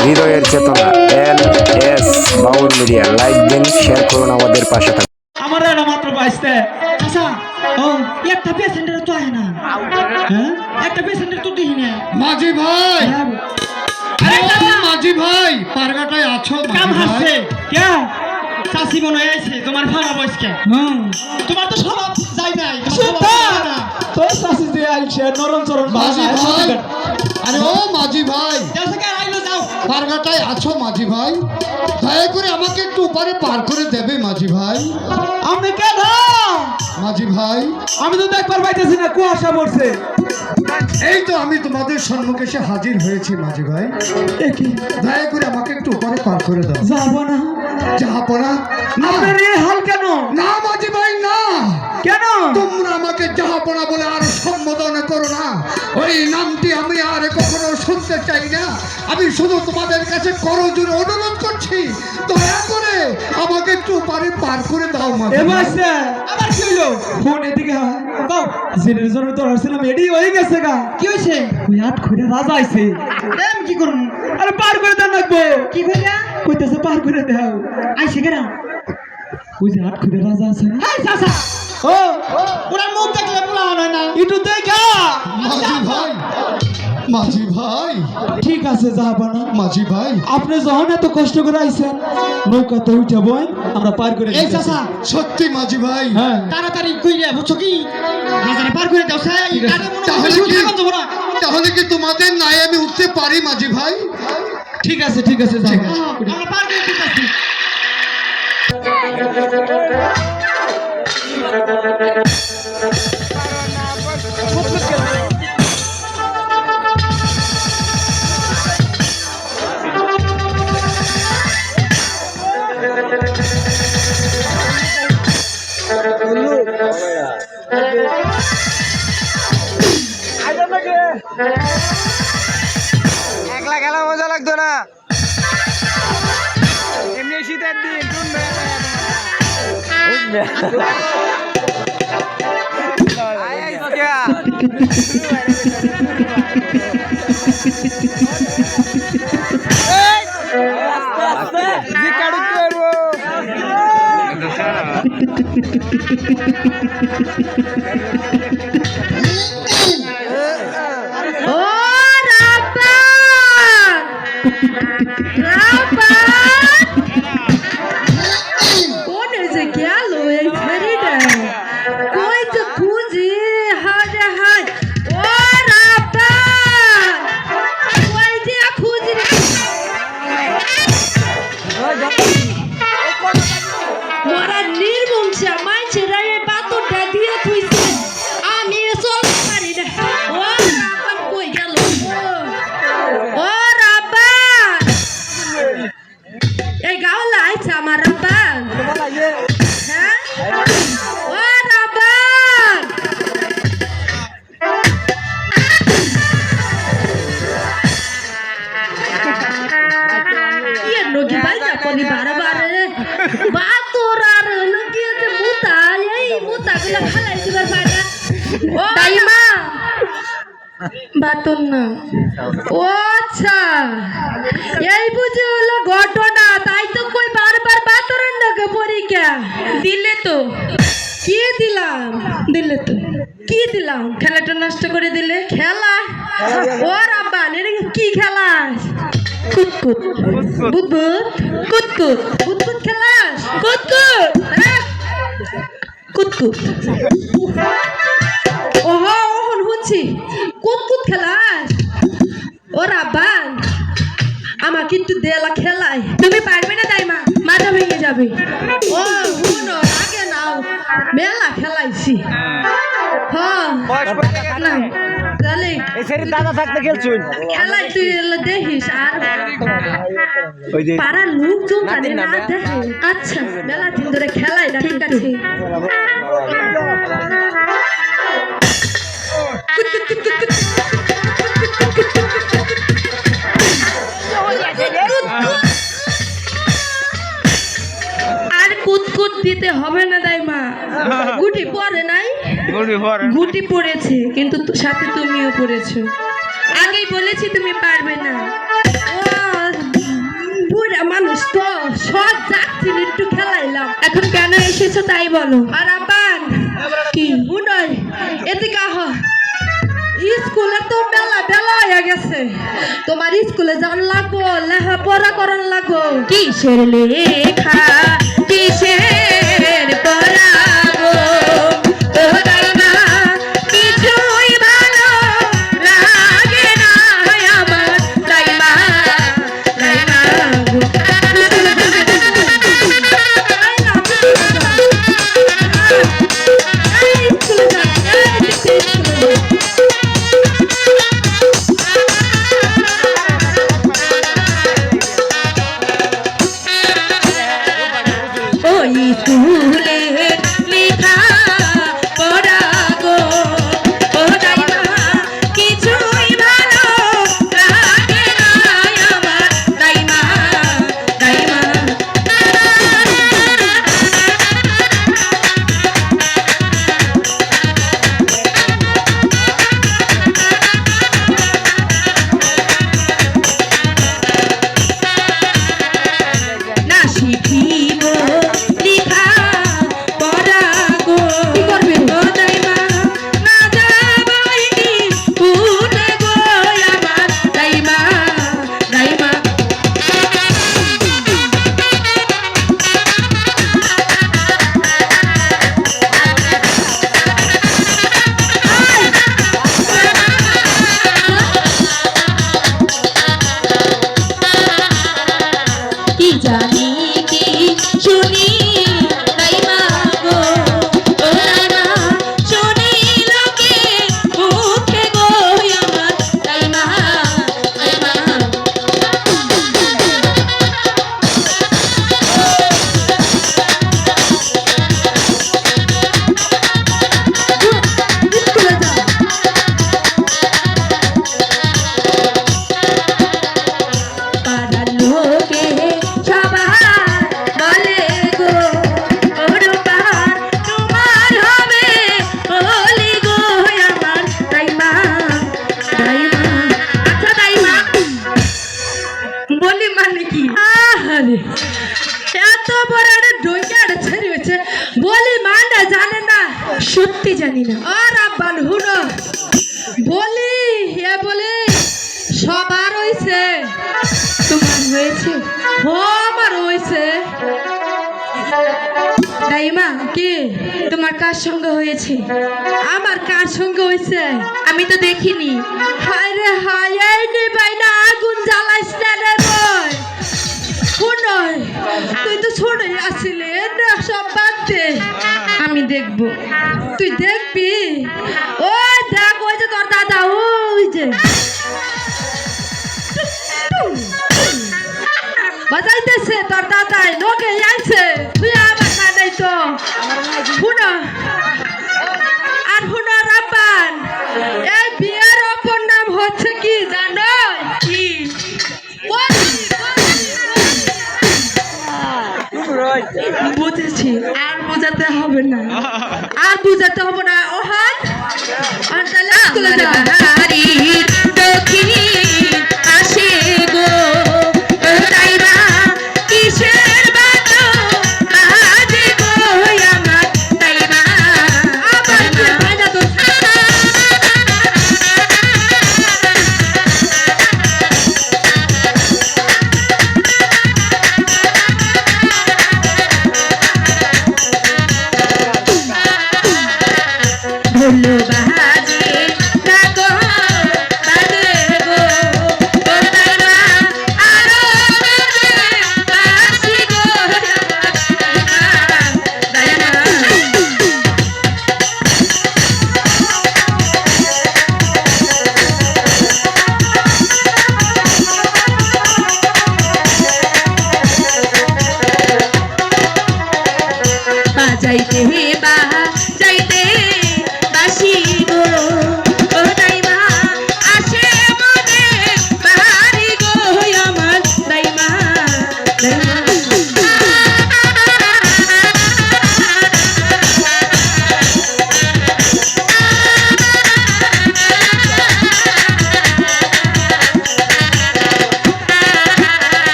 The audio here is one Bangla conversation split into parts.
হৃদয়ের চেতনা L S Baul media like দিন শেয়ার করুন আমাদের পাশে থাকুন। আমার এটা মাত্র বাইশতে আচ্ছা ও একটা পেশেন্টের তো আয় না। হ্যাঁ? একটা পেশেন্টের তো দিই না। মাঝি ভাই। মাঝি ভাই পারগাটায় আছো কাম হাসছে। কে? চাষি মনে তোমার বয়সকে। হুম। তোমার তো স্বভাব যাই নাই। তোর! যে আইছে নরম চরণ মাঝি ভাই! আরে ও মাঝি ভাই যাও থেকে আইলো যাও পারগাটায় আছো মাঝি ভাই? দয়া করে আমাকে একটু উপরে পার করে দেবে মাঝি ভাই। আমি কে মাঝি ভাই। আমি তো দেখবার পাইতেছি না কুয়াশা পড়ছে। এই তো আমি তোমাদের সম্মুখে এসে হাজির হয়েছি মাঝি ভাই। দয়া করে আমাকে একটু উপরে পার করে দাও। যাব না। জাহাপনা না? আপনার এই হাল কেন? না মাঝি ভাই কেন? তোমরা আমাকে জাহাপনা বলে আর সম্বোধন করো না। ওই নামটি আমি আর কখনো শুনতে চাই না। আমি শুধু তোমাদের কাছে করজোরে অনুরোধ করছি। দয়া করে আমাকে একটু পারে পার করে দাও মাঝি এ ভাই। মাসে আবার কি হইল? ফোন এদিকে। বাউ জেনের জন্য তো আসছিলাম এডি হয়ে গেছে গা। কি হইছে? ওই হাত খুঁড়ে রাজা আইছে এম কি করুম আরে পার করে দেন লাগবো। কি কইলা? কইতেছে পার করে দাও। আইছে কেনা ওই যে খুঁড়ে রাজা আছে হাই চাচা! ও! ওরা মুখ দেখলে পোলা হয় না। একটু দেখা! মাঝি ভাই মাঝি ভাই। ঠিক আছে যাবা না মাঝি ভাই। আপনি যখন এত কষ্ট করে আইছেন নৌকাতে উঠে বই আমরা পার করে এই। চাচা! সত্যি মাঝি ভাই। হ্যাঁ। তাড়াতাড়ি কইরে বুঝছ কি? রাজারে পার করে দাও সাই ঠিক আছে। আরে মনে তাহলে কি? তাহলে কি তোমাদের নাই আমি উঠতে পারি মাঝি ভাই? ঠিক আছে ঠিক আছে যাবা আমরা পার করে দিতেছি। একলা খেলা মজা লাগতো না ও মোরা বাতুন না। ও আচ্ছা। এই বুঝে হলো ঘটনা তাই তো কই বারবার বাতরন নাকে পরীক্ষা। দিলে তো। কি দিলাম? দিলে তো। কি দিলাম? খেলাটা নষ্ট করে দিলে? খেলা? ও রাব্বা এটা কি খেলা? কুতকুত। বুদবুদ? কুতকুত। বুদবুদ খেলাস? কুতকুত? কুতকুত। ওহো ওহন শুনছি কুতকুত খেলাস ও রাব্বান আমার কিন্তু দেলা খেলায়। তুমি পারবে না তাই মা মাথা ভেঙে যাবে। ও শুনো আগে নাও মেলা খেলাইছি। হ্যাঁ দাদা থাকতে খেলছুন খেলাই তুই এলে দেখিস আর পাড়ার লোকজন জানে না দেখে। আচ্ছা মেলা দিন ধরে খেলাই না ঠিক আছে। আর কুতকুত দিতে হবে না তাই মা। গুটি পরে নাই? গুটি পড়েছে কিন্তু সাথে তুমিও পড়েছো। আগেই বলেছি তুমি পারবে না। বুড়া মানুষ তো সব যাচ্ছিল একটু খেলাইলাম। এখন কেন এসেছ তাই বলো। আর আপান কি? উনয় এদিকে আহ। স্কুলে তো বেলা বেলা হয়ে গেছে। তোমার স্কুলে যাওয়ার লাগবো, লেখাপড়া করার লাগবো। কিসের লেখা, কিসের শুনি সত্যি জানি না বলি হে বলে সবার তোমার হয়েছে ও আমার হয়েছে কি তোমার কার সঙ্গে হয়েছে আমার কার সঙ্গে হয়েছে আমি তো দেখিনি হায় রে হায় নে বাইনা তুই তো শুনে আসলে সব বাদ দে আমি দেখব। তুই দেখবি? ওই দেখ, ওই যে তোর দাদা, ওই যে। বাজাইতেছে তোর দাদাই লোকে আইছে তুই আমার কানাই তো শুনো তাহলে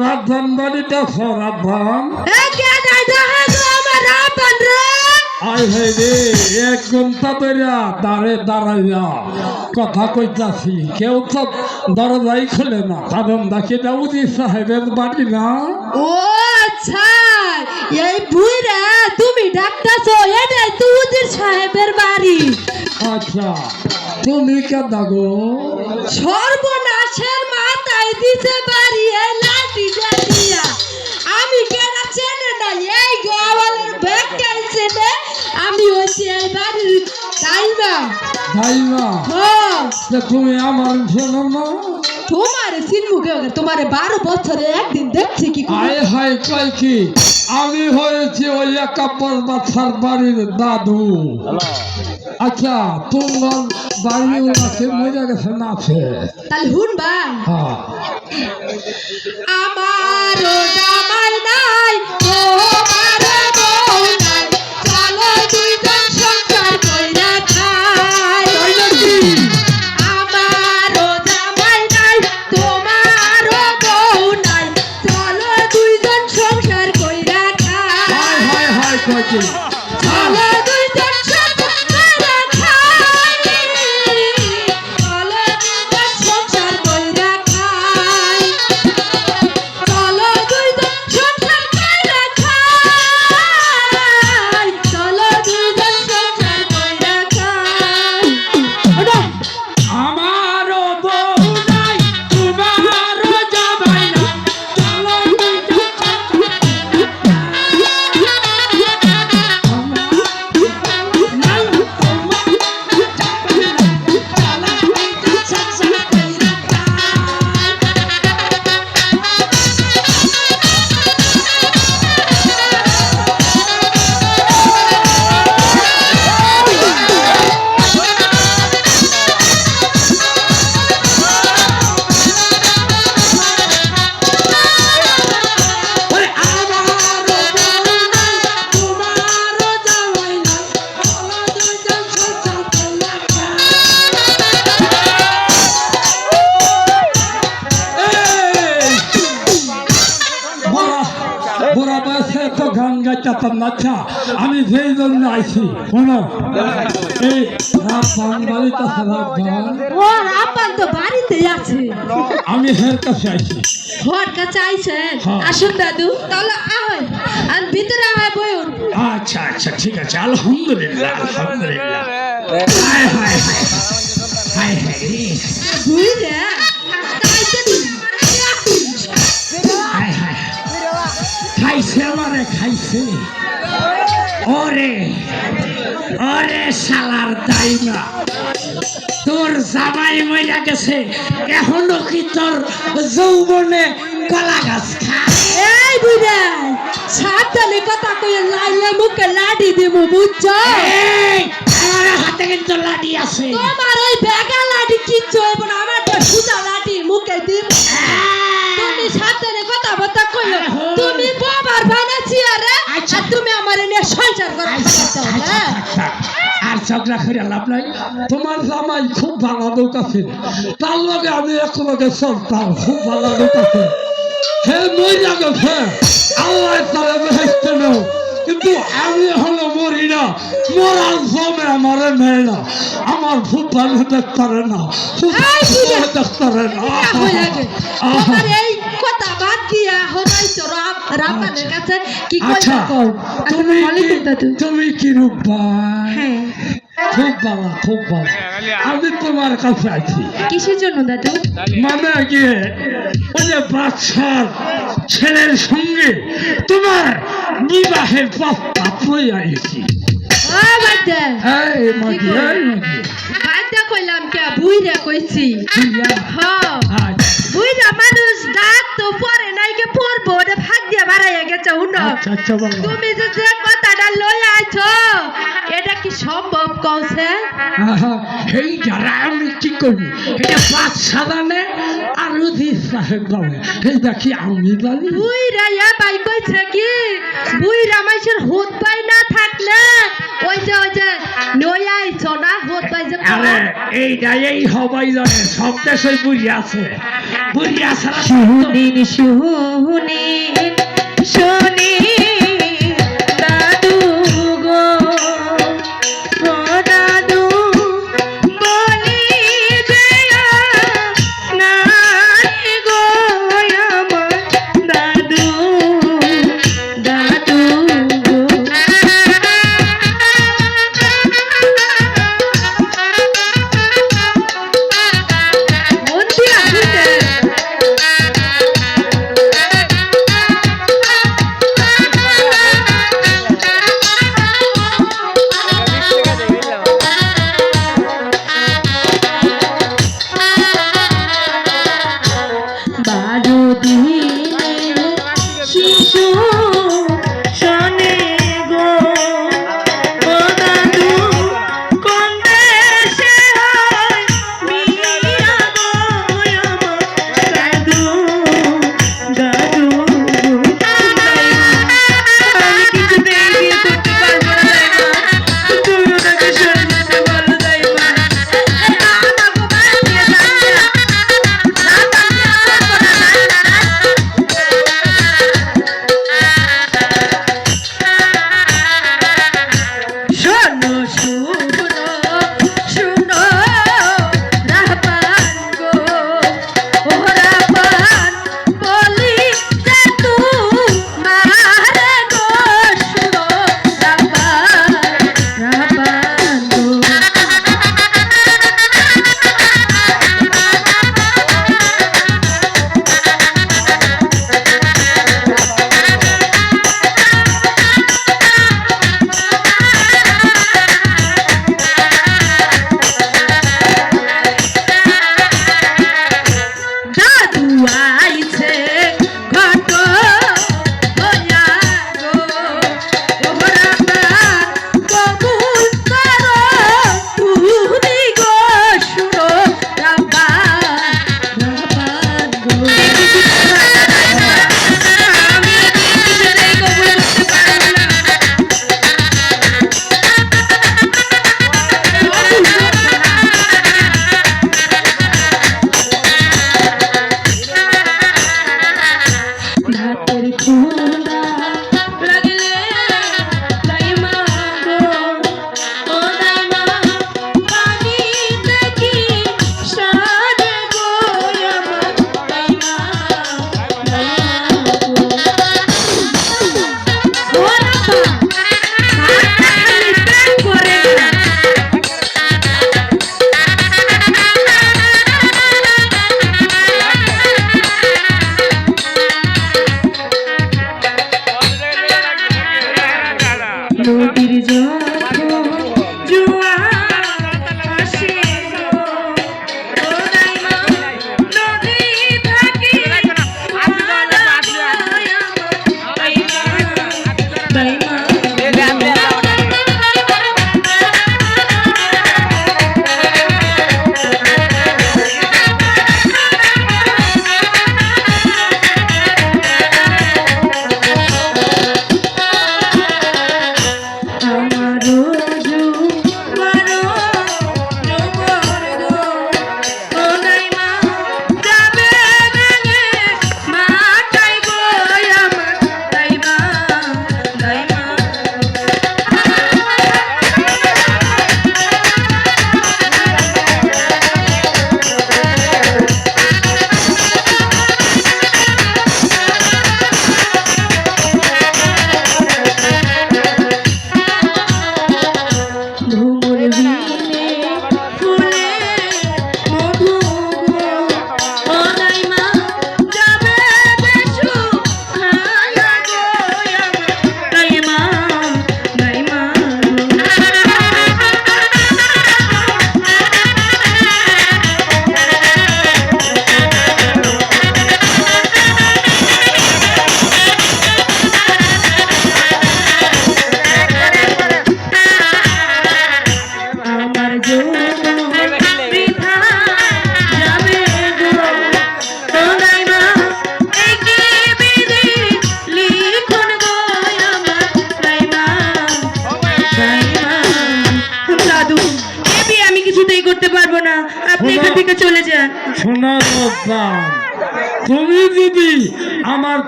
রাধন বাড়িটা সরাধন আই হে রে এক ঘণ্টা ধরে দাঁড়ে দাঁড়াইয়া কথা কইতাছি। কেউ তো দরজাই খোলে না। কারণ দেখি দাউদি সাহেবের বাড়ি না। ও আচ্ছা এই বুইরা তুমি ডাকতাছো এটাই সাহেবের বাড়ি। আচ্ছা তুমি কে দাগো মাথায় পারি এই দিয়া আমি কেনা চেনে না? এই গোয়ালের ব্যাগ কাইছে আমি হচ্ছি এই বাড়ির তাইমা তাই না হ্যাঁ তুমি আমার শোনো না? তোমার সিনমুখে তোমার বারো বছরে একদিন দেখছি কি। আয় হাই কয় কি? আমি হয়েছি ওই একাত্তর বাচ্চার বাড়ির দাদু। আচ্ছা তোমার বাড়ি আছে মরে গেছে না আছে তাহলে শুনবা হ্যাঁ। আমার জামাই নাই তোমার এই তো বাড়িতে আছে। আমি হের কাছে আইছি। কাছে আইছেন? হ্যাঁ। আসুন দাদু তাহলে আয় আর ভিতরে আয় বয়ন। আচ্ছা আচ্ছা ঠিক আছে। আলহামদুলিল্লাহ আলহামদুলিল্লাহ। হায় হায় হায় হায় হায় দুই রে হায় হায়। খাইছে আমারে খাইছে। ওরে ওরে শালার না তোর জামাই মইরা গেছে এখনও কি তোর যৌবনে কলা গাছ এই বুড়া সাবধানে কথা কইয়া লাইলে মুখে লাডি দিমু বুঝছ? আমার হাতে কিন্তু লাঠি আছে। তোমার ওই বেগা লাডি কিচ্ছু হইব না আমার তো সুদা লাডি মুখে দিম তুমি সাবধানে কথা বতা কইও তুমি বাবার বানাচ্ছি আরে আর তুমি আমার এনে সংসার করো হ্যাঁ। আর ঝগড়া করে লাভ নাই। তোমার জামাই খুব ভালো লোক আছে। তার লগে আমি একলগে সন্তান খুব ভালো লোক আছে। হে মরিয়া গেছে আল্লাহ তারা বেহেস্তে নেও। কিন্তু আমি হলো মরি না। মরার জমে আমার মেয়ে না। আমার ভালো দেখতারে না। খুব এই দেখতারে না। লাগে। তোমার এই কথা বাদ দিয়া হনাইছো রাব রাবানের কাছে কি কইতা আচ্ছা কও? তুমি কি রূপা হ্যাঁ খুব ভালো খুব ভালো আমি তোমার কাছে আছি কিসের জন্য দাদু? মানে গিয়ে ওই যে বাচ্চার ছেলের সঙ্গে তোমার বিবাহের প্রস্তাব লই আইছি। মাগি বাচ্চা কইলাম কে বুইরা কইছি? হ্যাঁ বুইরা মানুষ দাঁত তো পরে নাই কে পরবো ওটা ভাগ দিয়া বাড়াইয়া গেছে উনো আচ্ছা আচ্ছা তুমি যে যে কথাটা লই আইছো এটা কি সম্ভব কওছে? এই যারা আমি কি করবি? এটা বাচ্চা জানে আর উদিত সাহেব জানে এইটা কি আমি জানি। বুইরা ইয়া বাই কইছে কি? বুইরা মাইসের হুত পাই না থাকলে ওই যে ওই আরে হবাই জানে সব দেশে আছে। বুঝি আছে শুনিন শুনিন শুনিন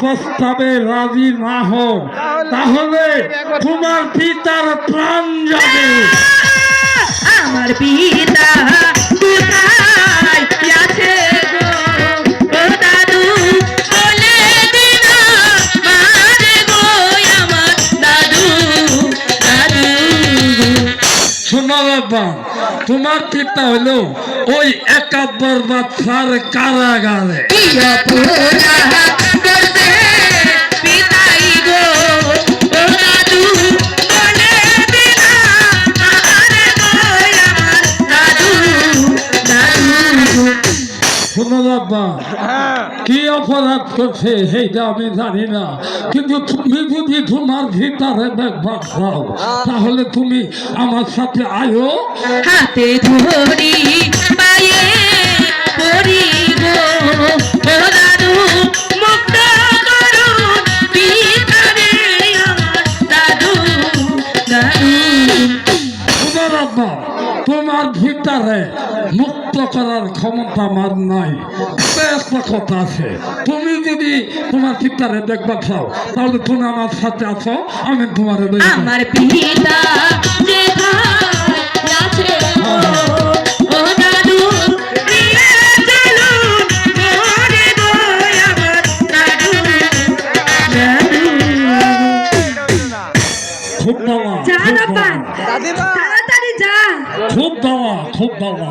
প্রস্তাবে রাজি না হও তাহলে তোমার পিতার প্রাণ যাবে। আমার পিতা কোথায় আছে গো? ও দাদু বলে দিন মারে গো আমার দাদু দাদু। শোনো রোজান তোমার পিতা হলো ওই একাব্বর বাচ্চার কারাগারে। কি অপরাধ করছে সেইটা আমি জানি না। কিন্তু তুমি যদি তোমার ভিতরে দেখবার চাও তাহলে তুমি আমার সাথে আয়ো। হাতে ধরি তোমার ভিতরে মুক্ত করার ক্ষমতা আমার নাই। একটা কথা আছে। তুমি যদি তোমার ভিতরে দেখবার চাও তাহলে তুমি আমার সাথে আছো আমি তোমার আমার পিতা তাড়াতাড়ি যা। খুব বাবা খুব বাবা